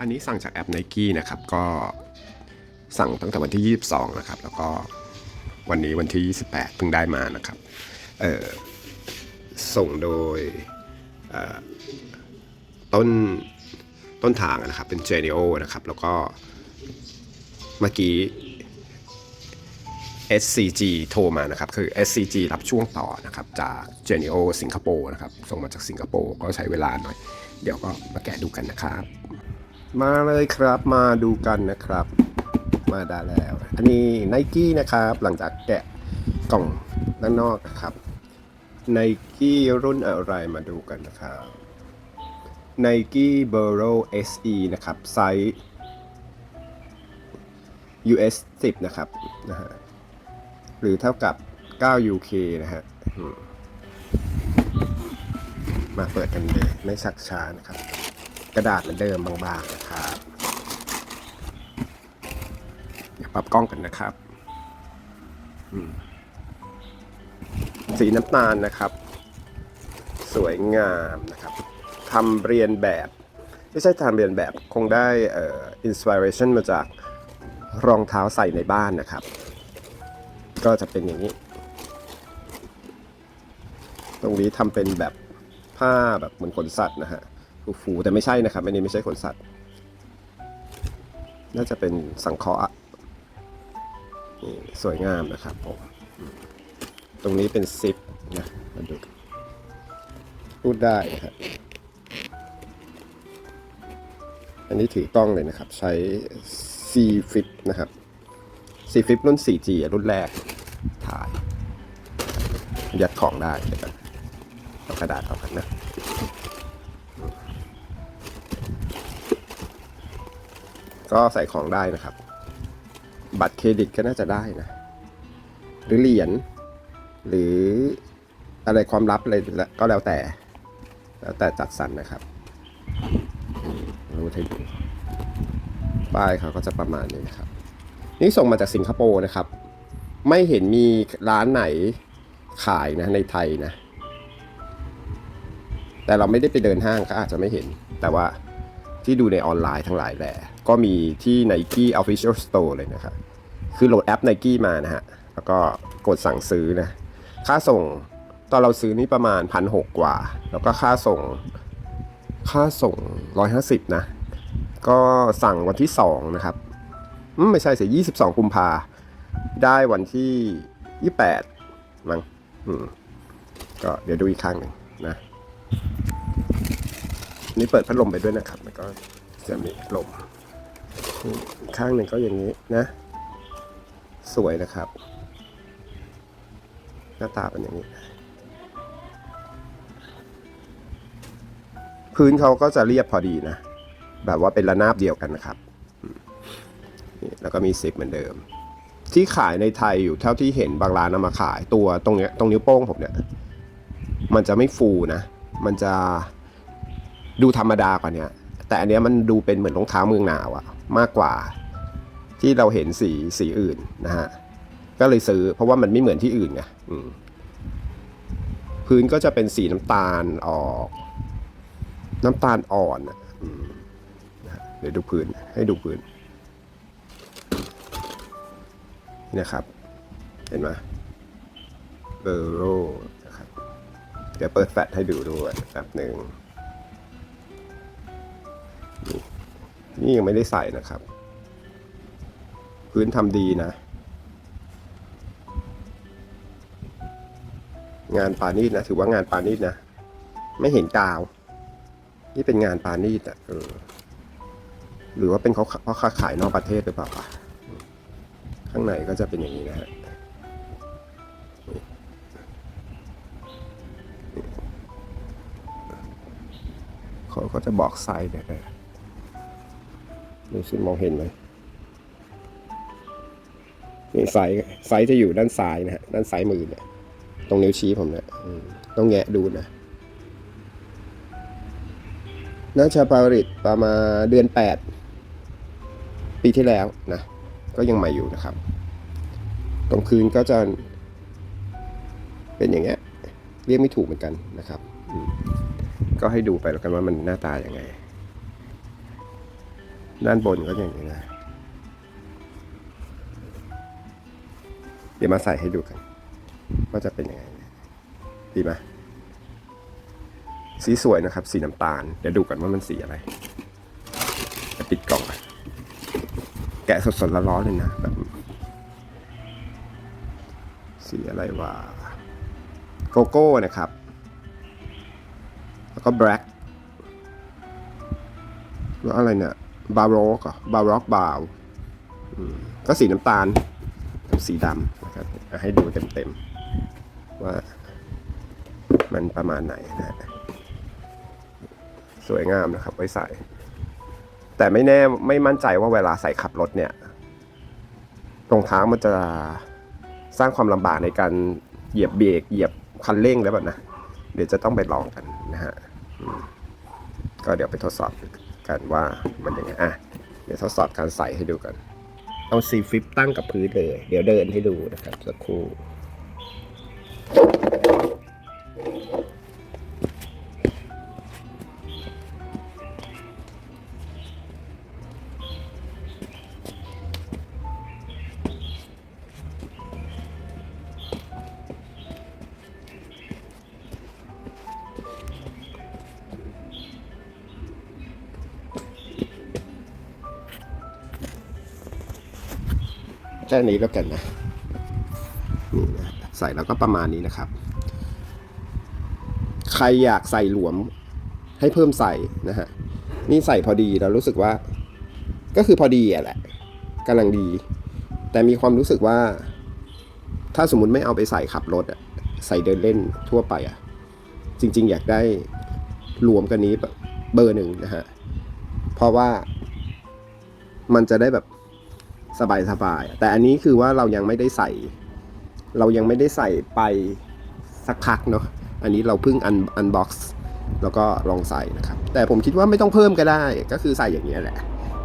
อันนี้สั่งจากแอป n i กี้นะครับ ก็สั่งตั้งแต่วันที่ 22 นะครับ แล้วก็วันนี้วันที่ 28 เพิ่งได้มานะครับเออส่งโดยต้นต้นทางนะครับ เป็น g e n i o นะครับ แล้วก็เมื่อกี้ SCG โทรมานะครับ คือ SCG รับช่วงต่อนะครับ จาก Genio สิงคโปร์นะครับ ส่งมาจากสิงคโปร์ก็ใช้เวลาหน่อย เดี๋ยวก็มาแกะดูกันนะครับ มาเลยครับมาดูกันนะครับ มาได้แล้ว อันนี้ n i กี้นะครับ หลังจากแกะกล่องด้านนอกนะครับ n i กี้รุ่นอะไรมาดูกันนะครับ n i กี้ b u r r o SE นะครับ ไซส์ US 10 นะครับนะฮะหรือเท่ากับ 9 UK นะฮะมาเปิดกันเลยไม่ชักช้านะครับ ระดาษเหมือนเดิมบางๆนะครับเดี๋ยปรับกล้องกันนะครับ สีน้ำตาลนะครับ สวยงามนะครับทำเรียนแบบไม่ใช่ทำเรียนแบบคงได้เอ่ออินสปิเรชันมาจากรองเท้าใส่ในบ้านนะครับ ก็จะเป็นอย่างนี้ ตรงนี้ทำเป็นแบบผ้าแบบเหมือนขนสัตว์นะฮะ ฟูแต่ไม่ใช่นะครับอันนี้ไม่ใช่ขนสัตว์ น่าจะเป็นสังเคราะห์นี่สวยงามนะครับผมอืมตรงนี้เป็นซิปนะมาดูพูดได้นะครับอันนี้ถือกล้องเลยนะครับ ใช้ C Flip นะครับ C Flip รุ่น 4G รุ่นแรกถ่าย ยัดของได้เดี๋ยวกันเอากระดาษออกกันนะ ก็ใส่ของได้นะครับ บัตรเครดิตก็น่าจะได้นะ หรือเหรียญหรืออะไรความลับอะไรก็แล้วแต่ แล้วแต่จัดสรรนะครับรู้ให้ดูป้ายเขาก็จะประมาณนี้นะครับ นี่ส่งมาจากสิงคโปร์นะครับ ไม่เห็นมีร้านไหนขายนะในไทยนะ แต่เราไม่ได้ไปเดินห้างก็อาจจะไม่เห็นแต่ว่า ที่ดูในออนไลน์ทั้งหลายแหละก็มีที่ Nike Official Store เลยนะครับคือโหลดแอป Nike มานะฮะ แล้วก็กดสั่งซื้อนะ ค่าส่งตอนเราซื้อนี่ประมาณพันหกกว่า แล้วก็ค่าส่ง ค่าส่ง150นะ ก็สั่งวันที่2นะครับมไม่ใช่สิ22กุมภาได้วันที่28มั้งก็เดี๋ยวดูอีกข้างหนึ่งนะ นี่เปิดพัดลมไปด้วยนะครับ แล้วก็จะมีลม ข้างหนึ่งก็อย่างนี้นะ สวยนะครับ หน้าตาเป็นอย่างนี้ พื้นเขาก็จะเรียบพอดีนะ แบบว่าเป็นระนาบเดียวกันนะครับนี่แล้วก็มีซิปเหมือนเดิม ที่ขายในไทยอยู่เท่าที่เห็นบางร้านเอามาขายตัวตรงเนี้ยตรงนิ้วโป้งผมเนี่ย มันจะไม่ฟูนะ มันจะ ดูธรรมดากว่าเนี้ยแต่อันเนี้ยมันดูเป็นเหมือนรองเท้าเมืองหนาวอะมากกว่าที่เราเห็นสีสีอื่นนะฮะก็เลยซื้อเพราะว่ามันไม่เหมือนที่อื่นไงพื้นก็จะเป็นสีน้ำตาลออก น้ำตาลอ่อนอะอืมนะเดี๋ยวดูพื้นให้ดูพื้นนี่นะครับ เห็นไหมเบอร์โรนะครับ เดี๋ยวเปิดแฟลชให้ดูด้วยแป๊บหนึ่ง นี่ยังไม่ได้ใส่นะครับ พื้นทำดีนะ งานปานีตนะ ถือว่างานปานีตนะ ไม่เห็นกาว นี่เป็นงานปานีตอะออหรือว่าเป็นเขาเพราะค้าขายนอกประเทศหรือเปล่าข้างในก็จะเป็นอย่างนี้นะฮะเขาเขาจะบอกไซส์เนี่ย ดูซิมองเห็นไหมนี่ไซส์ไซส์จะอยู่ด้านซ้ายนะฮะด้านซ้ายมือเนี่ยตรงนิ้วชี้ผมเนี่ยต้องแงะดูนะน่าจะผลิตประมาณเดือน 8 ปีที่แล้วนะ ก็ยังใหม่อยู่นะครับ ตรงพื้นก็จะ เป็นอย่างเงี้ยเรียกไม่ถูกเหมือนกันนะครับ ก็ให้ดูไปแล้วกันว่ามันหน้าตาอย่างไง ด้านบนก็อย่างนี้นะเดี๋ยวมาใส่ให้ดูกันว่าจะเป็นยังไงดีไหมสีสวยนะครับ สีน้ำตาล เดี๋ยวดูกันว่ามันสีอะไรจะปิดกล่องแกะสดๆร้อนๆเลยนะแบบสีอะไรวะโกโก้นะครับ แล้วก็แบล็กแล้วอะไรเนี่ย บาร็อกอะบาร็อกบาวก็สีน้ำตาลกับสีดำนะครับให้ดูเต็มๆ ว่ามันประมาณไหนนะฮะสวยงามนะครับ ไว้ใส่ แต่ไม่แน่ไม่มั่นใจว่าเวลาใส่ขับรถเนี่ยรองเท้ามันจะสร้างความลำบากในการเหยียบเบรกเหยียบคันเร่งแล้วแบบนะ เดี๋ยวจะต้องไปลองกันนะฮะก็เดี๋ยวไปทดสอบ กันว่ามันยังไงอะเดี๋ยวทดสอบการใส่ให้ดูกัน เอาซีฟลิปตั้งกับพื้นเลย เดี๋ยวเดินให้ดูนะครับสักครู่ แค่นี้แล้วกันนะนี่นะใส่แล้วก็ประมาณนี้นะครับ ใครอยากใส่หลวมให้เพิ่มใส่นะฮะนี่ใส่พอดีเรารู้สึกว่า ก็คือพอดีอะแหละกำลังดี แต่มีความรู้สึกว่า ถ้าสมมติไม่เอาไปใส่ขับรถอะใส่เดินเล่นทั่วไปอะจริง ๆ อยากได้รวมกันนี้เบอร์หนึ่งนะฮะเพราะว่ามันจะได้แบบ สบายสบายแต่อันนี้คือว่าเรายังไม่ได้ใส่ เรายังไม่ได้ใส่ไปสักพักเนาะอันนี้เราเพิ่งอันอันบ็อกซ์แล้วก็ลองใส่นะครับ แต่ผมคิดว่าไม่ต้องเพิ่มก็ได้ก็คือใส่อย่างนี้แหละ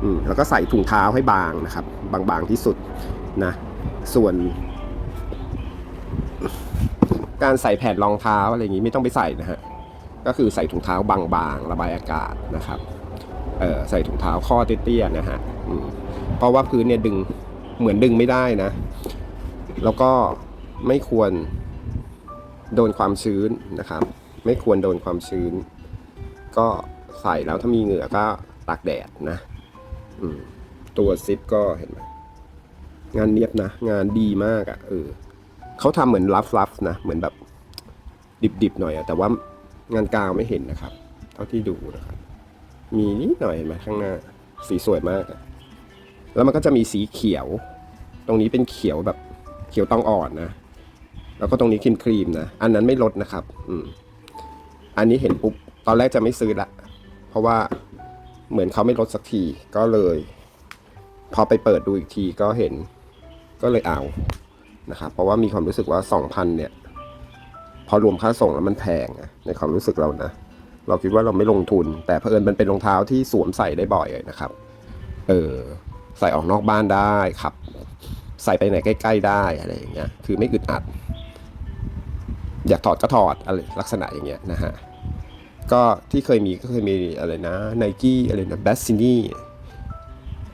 อืมแล้วก็ใส่ถุงเท้าให้บางนะครับ บางๆที่สุดนะ ส่วน การใส่แผ่นรองเท้าอะไรอย่างนี้ไม่ต้องไปใส่นะฮะก็คือใส่ถุงเท้าบางๆระบายอากาศนะครับ เออใส่ถุงเท้าข้อเตี้ยๆนะฮะเพราะว่าพื้นเนี่ยดึงเหมือนดึงไม่ได้นะ แล้วก็ไม่ควรโดนความชื้นนะครับ ไม่ควรโดนความชื้น ก็ใส่แล้วถ้ามีเหงื่อก็ตากแดดนะตัวซิปก็เห็นไหมงานเนียบนะ งานดีมากอะ่ะเออเขาทำเหมือนรัฟรัฟนะเหมือนแบบดิบๆหน่อยอะแต่ว่างานกาวไม่เห็นนะครับ เท่าที่ดูนะครับ มีนิดหน่อยเห็นไหมข้างหน้า สีสวยมาก แล้วมันก็จะมีสีเขียว ตรงนี้เป็นเขียวแบบเขียวตองอ่อนนะ แล้วก็ตรงนี้ครีมครีมนะ อันนั้นไม่ลดนะครับ อืม อันนี้เห็นปุ๊บ ตอนแรกจะไม่ซื้อละ เพราะว่าเหมือนเขาไม่ลดสักที ก็เลย พอไปเปิดดูอีกทีก็เห็น ก็เลยเอา นะครับ เพราะว่ามีความรู้สึกว่าสองพันเนี่ย พอรวมค่าส่งแล้วมันแพงในความรู้สึกเรานะ เราคิดว่าเราไม่ลงทุน แต่เผอิญมันเป็นรองเท้าที่สวมใส่ได้บ่อยนะครับ เออใส่ออกนอกบ้านได้ครับ ใส่ไปไหนใกล้ ๆ ได้อะไรอย่างเงี้ยคือไม่อึดอัด อยากถอดก็ถอดอะไรลักษณะอย่างเงี้ยนะฮะก็ที่เคยมีก็เคยมีอะไรนะไนกี้อะไรนะแบสซินี่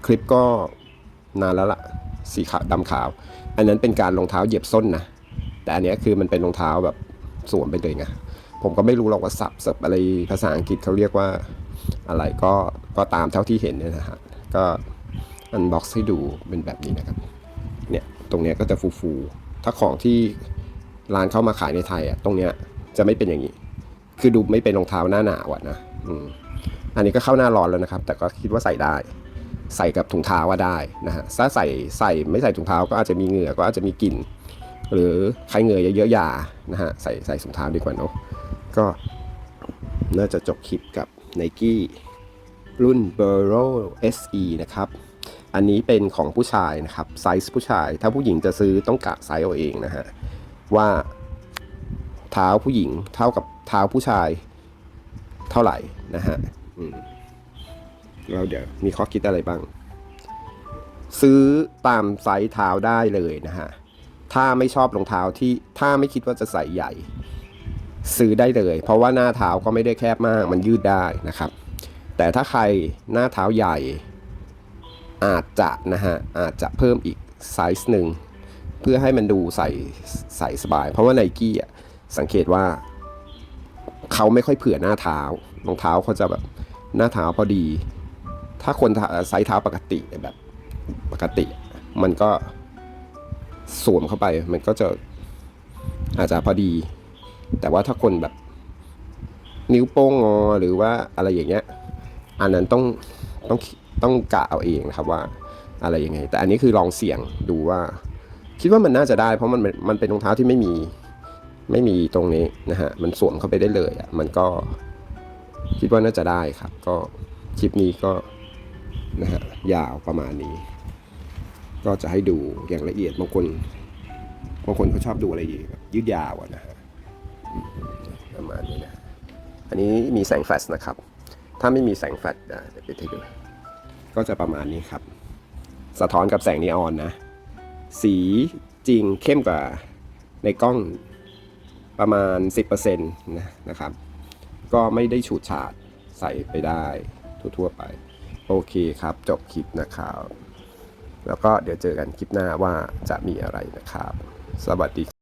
คลิปก็นานแล้วล่ะสีขาวดำขาว อันนั้นเป็นการรองเท้าเหยียบส้นนะ แต่อันนี้คือมันเป็นรองเท้าแบบ สวมไปเลยไงผมก็ไม่รู้หรอกว่าสับเสิบอะไรภาษาอังกฤษเขาเรียกว่าอะไรก็ก็ตามเท่าที่เห็นเนี่ยนะฮะก็อันบ็อกซ์ให้ดูเป็นแบบนี้นะครับเนี่ยตรงเนี้ยก็จะฟูๆถ้าของที่ร้านเข้ามาขายในไทยอะตรงเนี้ยจะไม่เป็นอย่างนี้ คือดูไม่เป็นรองเท้าหน้าหนาวอะนะอืมอันนี้ก็เข้าหน้าร้อนแล้วนะครับ แต่ก็คิดว่าใส่ได้ ใส่กับถุงเท้าว่าได้นะฮะถ้าใส่ใส่ไม่ใส่ถุงเท้าก็อาจจะมีเหงื่อก็อาจจะมีกลิ่น หรือใครเหงื่อเยอะๆอย่านะฮะใส่ใส่ถุงเท้าดีกว่าเนาะก็น่าจะจบคลิปกับ n i กี้รุ่น b u r r o SE นะครับ อันนี้เป็นของผู้ชายนะครับ ไซส์ผู้ชาย ถ้าผู้หญิงจะซื้อต้องกะไซส์เอาเองนะฮะ ว่าเท้าผู้หญิงเท่ากับเท้าผู้ชายเท่าไหร่นะฮะเราเดี๋ยวมีข้อคิดอะไรบ้าง ซื้อตามไซส์เท้าได้เลยนะฮะ ถ้าไม่ชอบรองเท้าที่ถ้าไม่คิดว่าจะใส่ใหญ่ ซื้อได้เลย เพราะว่าหน้าเท้าก็ไม่ได้แคบมากมันยืดได้นะครับ แต่ถ้าใครหน้าเท้าใหญ่ อาจจะนะฮะอาจจะเพิ่มอีกไซส์หนึ่งเพื่อให้มันดูใส่ใส่สบาย เพราะว่าไนกี้อะสังเกตว่า เขาไม่ค่อยเผื่อหน้าเท้ารองเท้าเขาจะแบบหน้าเท้าพอดี ถ้าคนไซส์เท้าปกติแบบปกติ มันก็ สวมเข้าไป มันก็จะอาจจะพอดี แต่ว่าถ้าคนแบบ นิ้วโป้งงอหรือว่าอะไรอย่างเงี้ย อันนั้นต้องต้องต้องกะเอาเองนะครับว่าอะไรยังไง แต่อันนี้คือลองเสี่ยงดูว่า คิดว่ามันน่าจะได้ เพราะมันมันเป็นรองเท้าที่ไม่มีไม่มีตรงนี้นะฮะ มันสวมเข้าไปได้เลยอะ มันก็คิดว่าน่าจะได้ครับ ก็คลิปนี้ก็นะฮะยาวประมาณนี้ ก็จะให้ดูอย่างละเอียดบางคนบางคนเขาชอบดูอะไรยืดยาวนะฮะประมาณนี้นะอันนี้มีแสงแฟลชนะครับ ถ้าไม่มีแสงแฟลชอะเดี๋ยวไปดูก็จะประมาณนี้ครับ สะท้อนกับแสงนีออนนะ สีจริงเข้มกว่าในกล้องประมาณ 10%นะนะครับ ก็ไม่ได้ฉูดฉาดใส่ไปได้ทั่วๆไป โอเคครับ จบคลิปนะครับ แล้วก็เดี๋ยวเจอกันคลิปหน้าว่าจะมีอะไรนะครับ สวัสดี